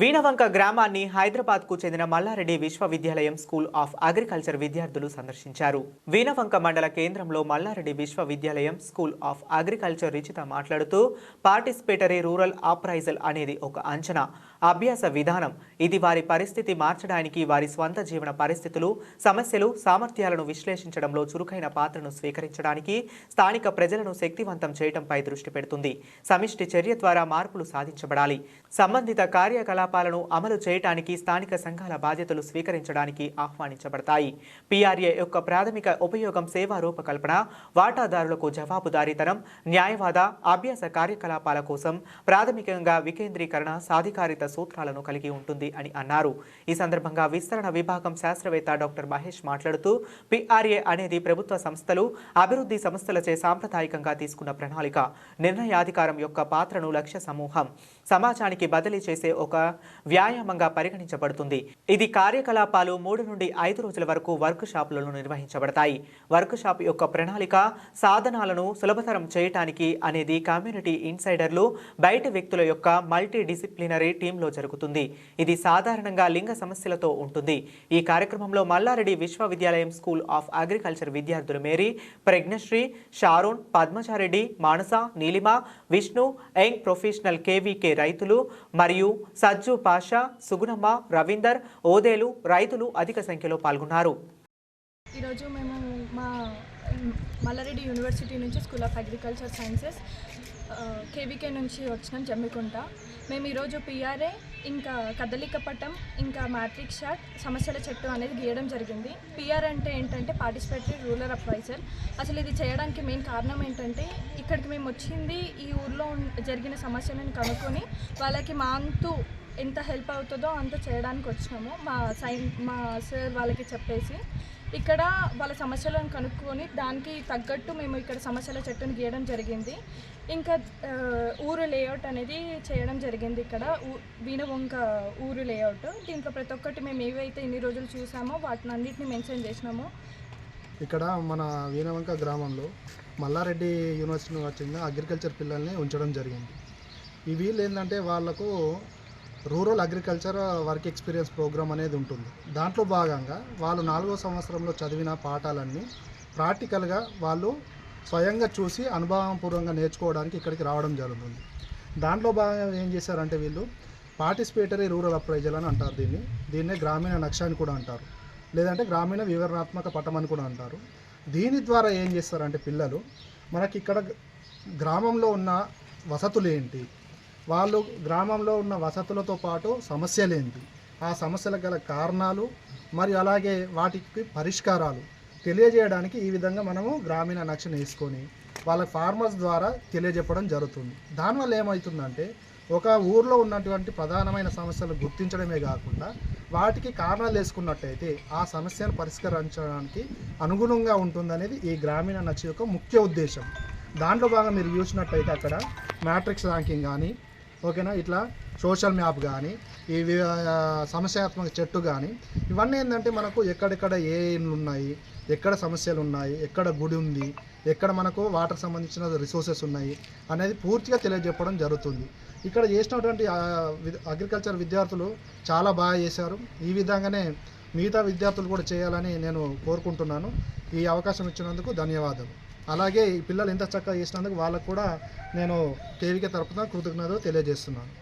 వీణవంక గ్రామాన్ని హైదరాబాద్కు చెందిన మల్లారెడ్డి విశ్వవిద్యాలయం స్కూల్ ఆఫ్ అగ్రికల్చర్ విద్యార్థులు సందర్శించారు. వీణవంక మండల కేంద్రంలో మల్లారెడ్డి విశ్వవిద్యాలయం స్కూల్ ఆఫ్ అగ్రికల్చర్ రిచిత మాట్లాడుతూ పార్టిసిపేటరీ రూరల్ అప్రైజల్ అనేది ఒక అంచనా. అభ్యాస విధానం ఇది వారి పరిస్థితి మార్చడానికి వారి స్వంత జీవన పరిస్థితులు సమస్యలు సామర్థ్యాలను విశ్లేషించడంలో చురుకైన పాత్రను స్వీకరించడానికి స్థానిక ప్రజలను శక్తివంతం చేయడంపై దృష్టి పెడుతుంది. సమిష్టి చర్య ద్వారా మార్పులు సాధించబడాలి. సంబంధిత కార్యకలాపాలను అమలు చేయడానికి స్థానిక సంఘాల బాధ్యతలు స్వీకరించడానికి ఆహ్వానించబడతాయి. పీఆర్ఏ యొక్క ప్రాథమిక ఉపయోగం సేవా రూపకల్పన వాటాదారులకు జవాబుదారీతనం న్యాయవాద అభ్యాస కార్యకలాపాల కోసం ప్రాథమికంగా వికేంద్రీకరణ సాధికారిత సూత్రాలను కలిగి ఉంటుంది అని అన్నారు. ఈ సందర్భంగా విస్తరణ విభాగం శాస్త్రవేత్త డాక్టర్ మహేష్ మాట్లాడుతూ పీఆర్ఏ అనేది ప్రభుత్వ సంస్థలు అభివృద్ధి సంస్థలచే సాంప్రదాయకంగా తీసుకున్న ప్రణాళిక. నిర్ణయాధికారం యొక్క పాత్రను లక్ష్య సమూహం. సమాజానికి బదిలీ చేసే ఒక వ్యాయామంగా పరిగణించబడుతుంది. ఇది కార్యకలాపాలు మూడు నుండి ఐదు రోజుల వరకు వర్క్ షాపులను నిర్వహించబడతాయి. వర్క్ షాప్ యొక్క ప్రణాళిక సాధనాలను సులభతరం చేయటానికి అనేది కమ్యూనిటీ ఇన్సైడర్లు బయట వ్యక్తుల యొక్క మల్టీ డిసిప్లినరీ టీంలో జరుగుతుంది. ఇది సాధారణంగా లింగ సమస్యలతో ఉంటుంది. ఈ కార్యక్రమంలో మల్లారెడ్డి విశ్వవిద్యాలయం స్కూల్ ఆఫ్ అగ్రికల్చర్ విద్యార్థులు Mary Pragnasri Sharon Padmachareddy Manasa Neelima Vishnu young professional KVK రైతులు మరియు సజ్జు పాషా సుగుణమ్మ రవీందర్ ఓదేలు రైతులు అధిక సంఖ్యలో పాల్గొన్నారు. ఈరోజు మేము మా మల్లారెడ్డి యూనివర్సిటీ నుంచి school of agriculture sciences KVK నుంచి వచ్చినాం జమ్మికుంట. మేము ఈరోజు పిఆర్ఏ ఇంకా కదలిక పటం ఇంకా మ్యాట్రిక్ షాట్ సమస్యల చెట్టు అనేది గీయడం జరిగింది. పిఆర్ అంటే ఏంటంటే పార్టిసిపేటరీ రూరల్ అడ్వైజర్ అసలు ఇది చేయడానికి మెయిన్ కారణం ఏంటంటే ఇక్కడికి మేము వచ్చింది ఈ ఊర్లో జరిగిన సమస్యలను కనుక్కొని వాళ్ళకి మా అంతు ఎంత హెల్ప్ అవుతుందో అంత చేయడానికి వచ్చినాము. మా సైన్ మా సార్ వాళ్ళకి చెప్పేసి ఇక్కడ వాళ్ళ సమస్యలను కనుక్కొని దానికి తగ్గట్టు మేము ఇక్కడ సమస్యల చెట్టును గీయడం జరిగింది. ఇంకా ఊరు లేఅవుట్ అనేది చేయడం జరిగింది ఇక్కడ. ఊ- వీణవంక ఊరు లేఅవుట్ దీంట్లో ప్రతి ఒక్కటి మేము ఏవైతే ఇన్ని రోజులు చూసామో వాటిని అన్నిటిని మెన్షన్ చేసినాము. ఇక్కడ మన వీణవంక గ్రామంలో మల్లారెడ్డి యూనివర్సిటీ వచ్చింది. వచ్చిన అగ్రికల్చర్ పిల్లల్ని ఉంచడం జరిగింది. ఈ వీళ్ళు ఏంటంటే వాళ్ళకు rural agriculture work experience program అనేది ఉంటుంది. దాంట్లో భాగంగా వాళ్ళు నాలుగో సంవత్సరంలో చదివిన పాఠాలన్నీ ప్రాక్టికల్గా వాళ్ళు స్వయంగా చూసి అనుభవపూర్వంగా నేర్చుకోవడానికి ఇక్కడికి రావడం జరుగుతుంది. దాంట్లో భాగంగా ఏం చేశారంటే వీళ్ళు పార్టిసిపేటరీ రూరల్ అప్రైజల్ అని అంటారు దీన్ని. దీన్నే గ్రామీణ నక్ష అని కూడా అంటారు. లేదంటే గ్రామీణ వివరణాత్మక పటం అని కూడా అంటారు. దీని ద్వారా ఏం చేస్తారంటే పిల్లలు మనకి ఇక్కడ గ్రామంలో ఉన్న వసతులు ఏంటి? వాళ్ళు గ్రామంలో ఉన్న వసతులతో పాటు సమస్యలేంటి ఆ సమస్యలకు గల కారణాలు మరియు అలాగే వాటికి పరిష్కారాలు తెలియజేయడానికి ఈ విధంగా మనము గ్రామీణ నక్షను వేసుకొని వాళ్ళ ఫార్మర్స్ ద్వారా తెలియజెప్పడం జరుగుతుంది. దానివల్ల ఏమవుతుందంటే ఒక ఊర్లో ఉన్నటువంటి ప్రధానమైన సమస్యలు గుర్తించడమే కాకుండా వాటికి కారణాలు వేసుకున్నట్టయితే ఆ సమస్యను పరిష్కరించడానికి అనుగుణంగా ఉంటుందనేది ఈ గ్రామీణ నక్ష యొక్క ముఖ్య ఉద్దేశం. దాంట్లో బాగా మీరు చూసినట్టయితే అక్కడ మ్యాట్రిక్స్ ర్యాంకింగ్ కానీ ఓకేనా? ఇట్లా సోషల్ మ్యాప్ కానీ ఈ వి- సమస్యాత్మక చెట్టు కానీ ఇవన్నీ ఏంటంటే మనకు ఎక్కడెక్కడ ఏ ఇండ్లు ఉన్నాయి ఎక్కడ సమస్యలు ఉన్నాయి ఎక్కడ గుడి ఉంది ఎక్కడ మనకు వాటర్ సంబంధించిన రిసోర్సెస్ ఉన్నాయి అనేది పూర్తిగా తెలియజెప్పడం జరుగుతుంది. ఇక్కడ చేసినటువంటి అగ్రికల్చర్ విద్యార్థులు చాలా బాగా చేశారు. ఈ విధంగానే మిగతా విద్యార్థులు కూడా చేయాలని నేను కోరుకుంటున్నాను. ఈ అవకాశం ఇచ్చినందుకు ధన్యవాదాలు. అలాగే ఈ పిల్లలు ఎంత చక్కగా చేసినందుకు వాళ్ళకు కూడా నేను కేవీకే తరపున కృతజ్ఞతలు తెలియజేస్తున్నాను.